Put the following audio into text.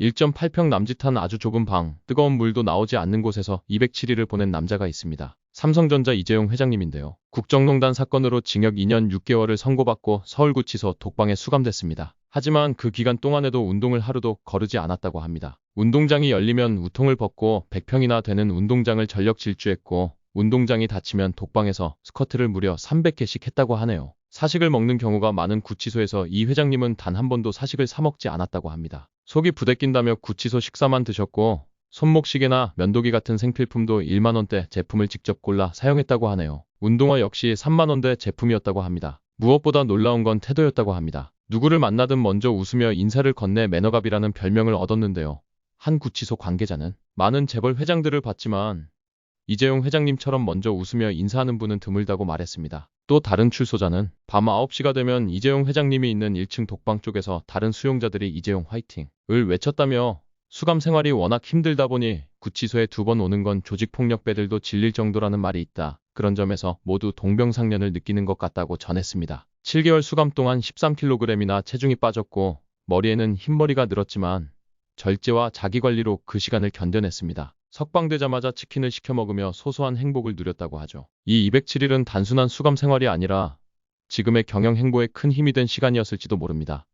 1.8평 남짓한 아주 좁은 방, 뜨거운 물도 나오지 않는 곳에서 207일을 보낸 남자가 있습니다. 삼성전자 이재용 회장님인데요. 국정농단 사건으로 징역 2년 6개월을 선고받고 서울구치소 독방에 수감됐습니다. 하지만 그 기간 동안에도 운동을 하루도 거르지 않았다고 합니다. 운동장이 열리면 우통을 벗고 100평이나 되는 운동장을 전력 질주했고 운동장이 닫히면 독방에서 스쿼트를 무려 300개씩 했다고 하네요. 사식을 먹는 경우가 많은 구치소에서 이 회장님은 단 한 번도 사식을 사 먹지 않았다고 합니다. 속이 부대낀다며 구치소 식사만 드셨고 손목시계나 면도기 같은 생필품도 1만원대 제품을 직접 골라 사용했다고 하네요. 운동화 역시 3만원대 제품이었다고 합니다. 무엇보다 놀라운 건 태도였다고 합니다. 누구를 만나든 먼저 웃으며 인사를 건네 매너갑이라는 별명을 얻었는데요. 한 구치소 관계자는 많은 재벌 회장들을 봤지만 이재용 회장님처럼 먼저 웃으며 인사하는 분은 드물다고 말했습니다. 또 다른 출소자는 밤 9시가 되면 이재용 회장님이 있는 1층 독방 쪽에서 다른 수용자들이 이재용 화이팅을 외쳤다며 수감 생활이 워낙 힘들다 보니 구치소에 두 번 오는 건 조직폭력배들도 질릴 정도라는 말이 있다. 그런 점에서 모두 동병상련을 느끼는 것 같다고 전했습니다. 7개월 수감 동안 13kg이나 체중이 빠졌고 머리에는 흰머리가 늘었지만 절제와 자기관리로 그 시간을 견뎌냈습니다. 석방되자마자 치킨을 시켜 먹으며 소소한 행복을 누렸다고 하죠. 이 207일은 단순한 수감 생활이 아니라 지금의 경영 행보에 큰 힘이 된 시간이었을지도 모릅니다.